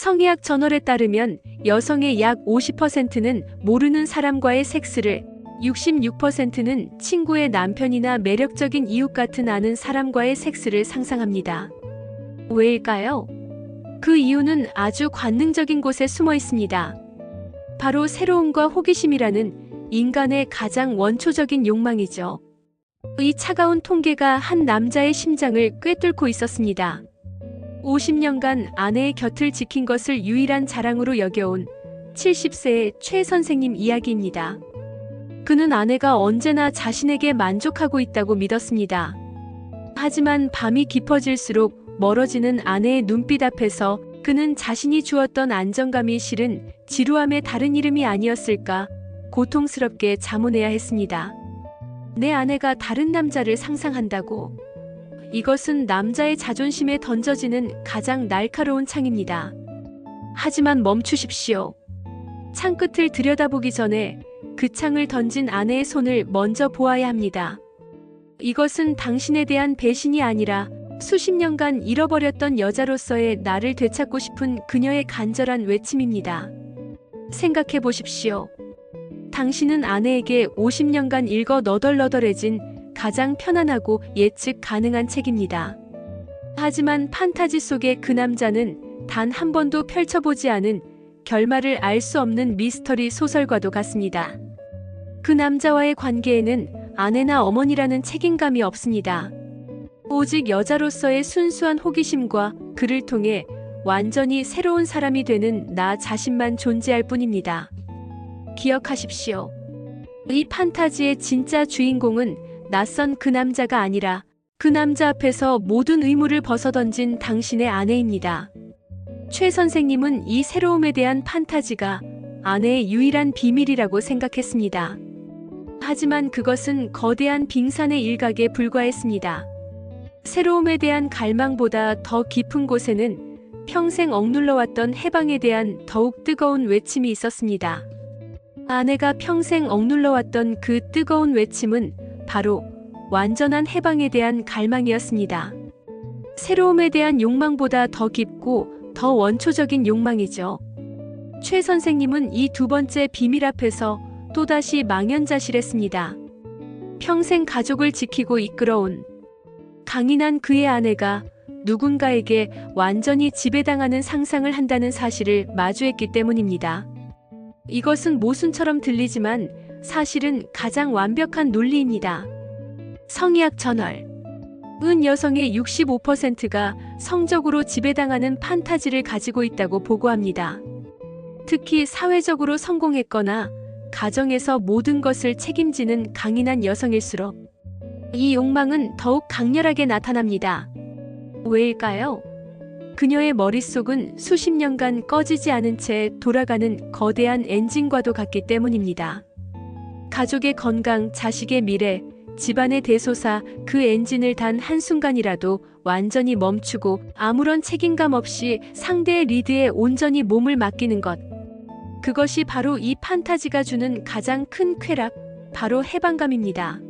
성의학 저널에 따르면 여성의 약 50%는 모르는 사람과의 섹스를 66%는 친구의 남편이나 매력적인 이웃 같은 아는 사람과의 섹스를 상상합니다. 왜일까요? 그 이유는 아주 관능적인 곳에 숨어 있습니다. 바로 새로움과 호기심이라는 인간의 가장 원초적인 욕망이죠. 이 차가운 통계가 한 남자의 심장을 꿰뚫고 있었습니다. 50년간 아내의 곁을 지킨 것을 유일한 자랑으로 여겨온 70세의 최 선생님 이야기입니다. 그는 아내가 언제나 자신에게 만족하고 있다고 믿었습니다. 하지만 밤이 깊어질수록 멀어지는 아내의 눈빛 앞에서 그는 자신이 주었던 안정감이 실은 지루함의 다른 이름이 아니었을까 고통스럽게 자문해야 했습니다. 내 아내가 다른 남자를 상상한다고. 이것은 남자의 자존심에 던져지는 가장 날카로운 창입니다. 하지만 멈추십시오. 창 끝을 들여다보기 전에 그 창을 던진 아내의 손을 먼저 보아야 합니다. 이것은 당신에 대한 배신이 아니라 수십 년간 잃어버렸던 여자로서의 나를 되찾고 싶은 그녀의 간절한 외침입니다. 생각해 보십시오. 당신은 아내에게 50년간 읽어 너덜너덜해진 가장 편안하고 예측 가능한 책입니다. 하지만 판타지 속의 그 남자는 단 한 번도 펼쳐보지 않은 결말을 알 수 없는 미스터리 소설과도 같습니다. 그 남자와의 관계에는 아내나 어머니라는 책임감이 없습니다. 오직 여자로서의 순수한 호기심과 그를 통해 완전히 새로운 사람이 되는 나 자신만 존재할 뿐입니다. 기억하십시오. 이 판타지의 진짜 주인공은 낯선 그 남자가 아니라 그 남자 앞에서 모든 의무를 벗어던진 당신의 아내입니다. 최 선생님은 이 새로움에 대한 판타지가 아내의 유일한 비밀이라고 생각했습니다. 하지만 그것은 거대한 빙산의 일각에 불과했습니다. 새로움에 대한 갈망보다 더 깊은 곳에는 평생 억눌러왔던 해방에 대한 더욱 뜨거운 외침이 있었습니다. 아내가 평생 억눌러왔던 그 뜨거운 외침은 바로 완전한 해방에 대한 갈망이었습니다. 새로움에 대한 욕망보다 더 깊고 더 원초적인 욕망이죠. 최 선생님은 이 두 번째 비밀 앞에서 또다시 망연자실했습니다. 평생 가족을 지키고 이끌어온 강인한 그의 아내가 누군가에게 완전히 지배당하는 상상을 한다는 사실을 마주했기 때문입니다. 이것은 모순처럼 들리지만 사실은 가장 완벽한 논리입니다. 성의학 저널. 은 여성의 65%가 성적으로 지배당하는 판타지를 가지고 있다고 보고합니다. 특히 사회적으로 성공했거나 가정에서 모든 것을 책임지는 강인한 여성일수록 이 욕망은 더욱 강렬하게 나타납니다. 왜일까요? 그녀의 머릿속은 수십 년간 꺼지지 않은 채 돌아가는 거대한 엔진과도 같기 때문입니다. 가족의 건강, 자식의 미래, 집안의 대소사 그 엔진을 단 한순간이라도 완전히 멈추고 아무런 책임감 없이 상대의 리드에 온전히 몸을 맡기는 것. 그것이 바로 이 판타지가 주는 가장 큰 쾌락, 바로 해방감입니다.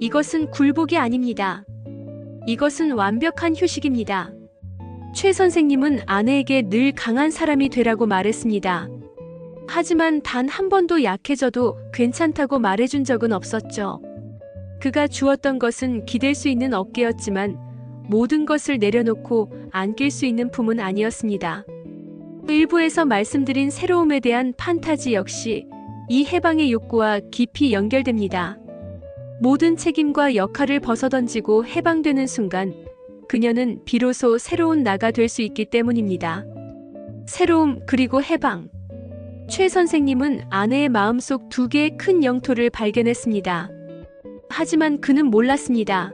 이것은 굴복이 아닙니다. 이것은 완벽한 휴식입니다. 최 선생님은 아내에게 늘 강한 사람이 되라고 말했습니다. 하지만 단 한 번도 약해져도 괜찮다고 말해준 적은 없었죠. 그가 주었던 것은 기댈 수 있는 어깨였지만 모든 것을 내려놓고 안길 수 있는 품은 아니었습니다. 일부에서 말씀드린 새로움에 대한 판타지 역시 이 해방의 욕구와 깊이 연결됩니다. 모든 책임과 역할을 벗어던지고 해방되는 순간 그녀는 비로소 새로운 나가 될 수 있기 때문입니다. 새로움 그리고 해방. 최 선생님은 아내의 마음속 두 개의 큰 영토를 발견했습니다. 하지만 그는 몰랐습니다.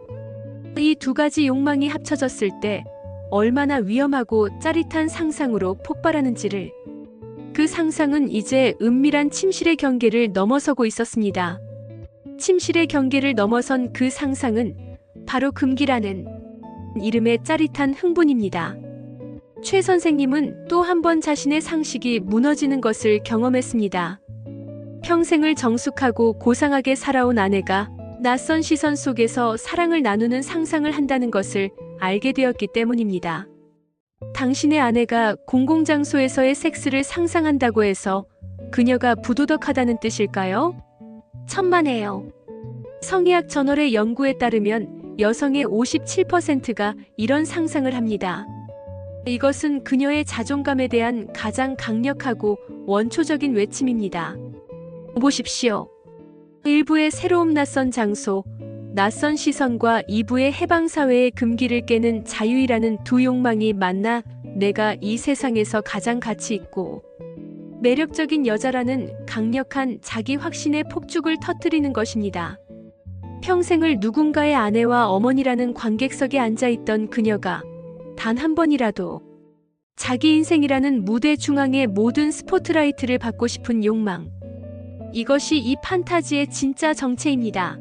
이 두 가지 욕망이 합쳐졌을 때 얼마나 위험하고 짜릿한 상상으로 폭발하는지를. 그 상상은 이제 은밀한 침실의 경계를 넘어서고 있었습니다. 침실의 경계를 넘어선 그 상상은 바로 금기라는 이름의 짜릿한 흥분입니다. 최 선생님은 또 한 번 자신의 상식이 무너지는 것을 경험했습니다. 평생을 정숙하고 고상하게 살아온 아내가 낯선 시선 속에서 사랑을 나누는 상상을 한다는 것을 알게 되었기 때문입니다. 당신의 아내가 공공장소에서의 섹스를 상상한다고 해서 그녀가 부도덕하다는 뜻일까요? 천만에요. 성의학 저널의 연구에 따르면 여성의 57%가 이런 상상을 합니다. 이것은 그녀의 자존감에 대한 가장 강력하고 원초적인 외침입니다. 보십시오. 1부의 새로움 낯선 장소, 낯선 시선과 2부의 해방사회의 금기를 깨는 자유이라는 두 욕망이 만나 내가 이 세상에서 가장 가치 있고 매력적인 여자라는 강력한 자기 확신의 폭죽을 터뜨리는 것입니다. 평생을 누군가의 아내와 어머니라는 관객석에 앉아있던 그녀가 단 한 번이라도 자기 인생이라는 무대 중앙의 모든 스포트라이트를 받고 싶은 욕망. 이것이 이 판타지의 진짜 정체입니다.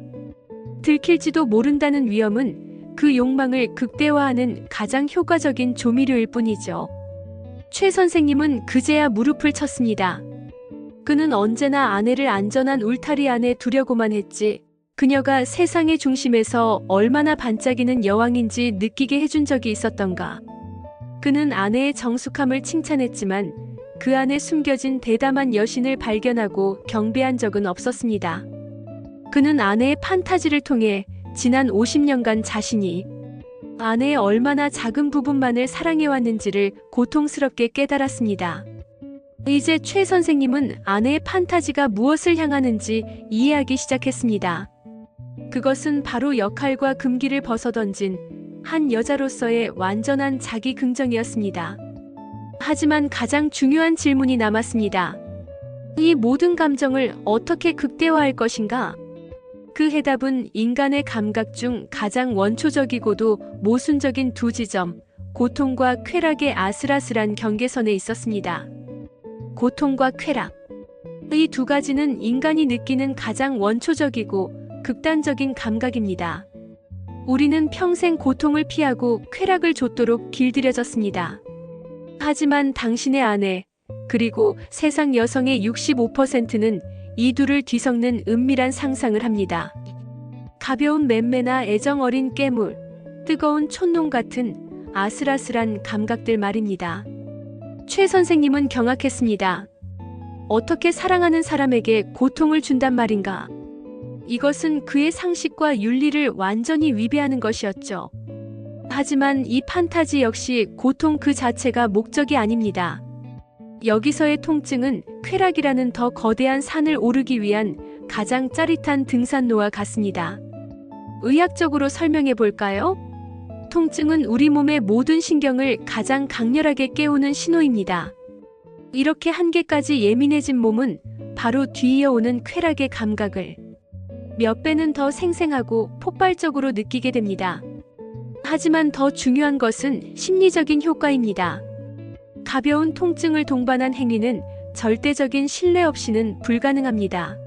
들킬지도 모른다는 위험은 그 욕망을 극대화하는 가장 효과적인 조미료일 뿐이죠. 최 선생님은 그제야 무릎을 쳤습니다. 그는 언제나 아내를 안전한 울타리 안에 두려고만 했지. 그녀가 세상의 중심에서 얼마나 반짝이는 여왕인지 느끼게 해준 적이 있었던가. 그는 아내의 정숙함을 칭찬했지만 그 안에 숨겨진 대담한 여신을 발견하고 경배한 적은 없었습니다. 그는 아내의 판타지를 통해 지난 50년간 자신이 아내의 얼마나 작은 부분만을 사랑해왔는지를 고통스럽게 깨달았습니다. 이제 최 선생님은 아내의 판타지가 무엇을 향하는지 이해하기 시작했습니다. 그것은 바로 역할과 금기를 벗어던진 한 여자로서의 완전한 자기 긍정이었습니다. 하지만 가장 중요한 질문이 남았습니다. 이 모든 감정을 어떻게 극대화할 것인가? 그 해답은 인간의 감각 중 가장 원초적이고도 모순적인 두 지점, 고통과 쾌락의 아슬아슬한 경계선에 있었습니다. 고통과 쾌락. 이 두 가지는 인간이 느끼는 가장 원초적이고 극단적인 감각입니다. 우리는 평생 고통을 피하고 쾌락을 줬도록 길들여졌습니다. 하지만 당신의 아내, 그리고 세상 여성의 65%는 이 둘을 뒤섞는 은밀한 상상을 합니다. 가벼운 맴매나 애정 어린 깨물, 뜨거운 촌농 같은 아슬아슬한 감각들 말입니다. 최 선생님은 경악했습니다. 어떻게 사랑하는 사람에게 고통을 준단 말인가? 이것은 그의 상식과 윤리를 완전히 위배하는 것이었죠. 하지만 이 판타지 역시 고통 그 자체가 목적이 아닙니다. 여기서의 통증은 쾌락이라는 더 거대한 산을 오르기 위한 가장 짜릿한 등산로와 같습니다. 의학적으로 설명해 볼까요? 통증은 우리 몸의 모든 신경을 가장 강렬하게 깨우는 신호입니다. 이렇게 한계까지 예민해진 몸은 바로 뒤이어오는 쾌락의 감각을 몇 배는 더 생생하고 폭발적으로 느끼게 됩니다. 하지만 더 중요한 것은 심리적인 효과입니다. 가벼운 통증을 동반한 행위는 절대적인 신뢰 없이는 불가능합니다.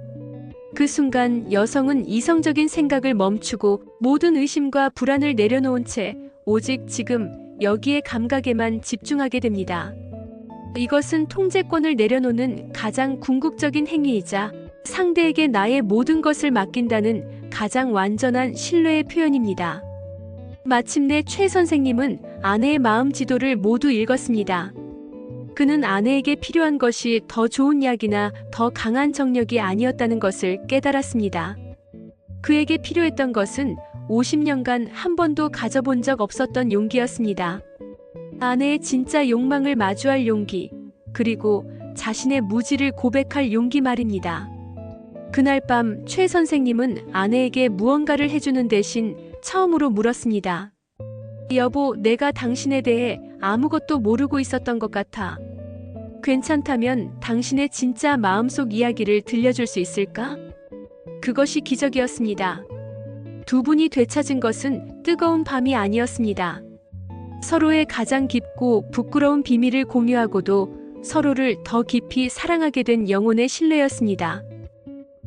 그 순간 여성은 이성적인 생각을 멈추고 모든 의심과 불안을 내려놓은 채 오직 지금 여기에 감각에만 집중하게 됩니다. 이것은 통제권을 내려놓는 가장 궁극적인 행위이자 상대에게 나의 모든 것을 맡긴다는 가장 완전한 신뢰의 표현입니다. 마침내 최 선생님은 아내의 마음 지도를 모두 읽었습니다. 그는 아내에게 필요한 것이 더 좋은 약이나 더 강한 정력이 아니었다는 것을 깨달았습니다. 그에게 필요했던 것은 50년간 한 번도 가져본 적 없었던 용기였습니다. 아내의 진짜 욕망을 마주할 용기, 그리고 자신의 무지를 고백할 용기 말입니다. 그날 밤 최 선생님은 아내에게 무언가를 해주는 대신 처음으로 물었습니다. 여보, 내가 당신에 대해 아무것도 모르고 있었던 것 같아. 괜찮다면 당신의 진짜 마음속 이야기를 들려줄 수 있을까? 그것이 기적이었습니다. 두 분이 되찾은 것은 뜨거운 밤이 아니었습니다. 서로의 가장 깊고 부끄러운 비밀을 공유하고도 서로를 더 깊이 사랑하게 된 영혼의 신뢰였습니다.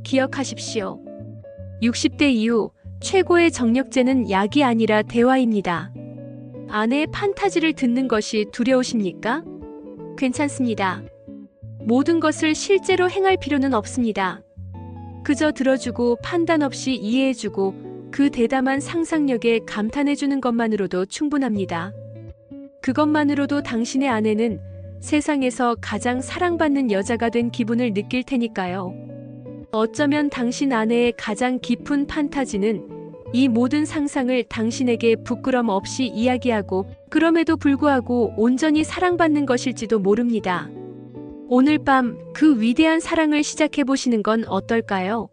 기억하십시오. 60대 이후 최고의 정력제는 약이 아니라 대화입니다. 아내의 판타지를 듣는 것이 두려우십니까? 괜찮습니다. 모든 것을 실제로 행할 필요는 없습니다. 그저 들어주고 판단 없이 이해해주고 그 대담한 상상력에 감탄해주는 것만으로도 충분합니다. 그것만으로도 당신의 아내는 세상에서 가장 사랑받는 여자가 된 기분을 느낄 테니까요. 어쩌면 당신 아내의 가장 깊은 판타지는 이 모든 상상을 당신에게 부끄럼 없이 이야기하고 그럼에도 불구하고 온전히 사랑받는 것일지도 모릅니다. 오늘 밤 그 위대한 사랑을 시작해 보시는 건 어떨까요?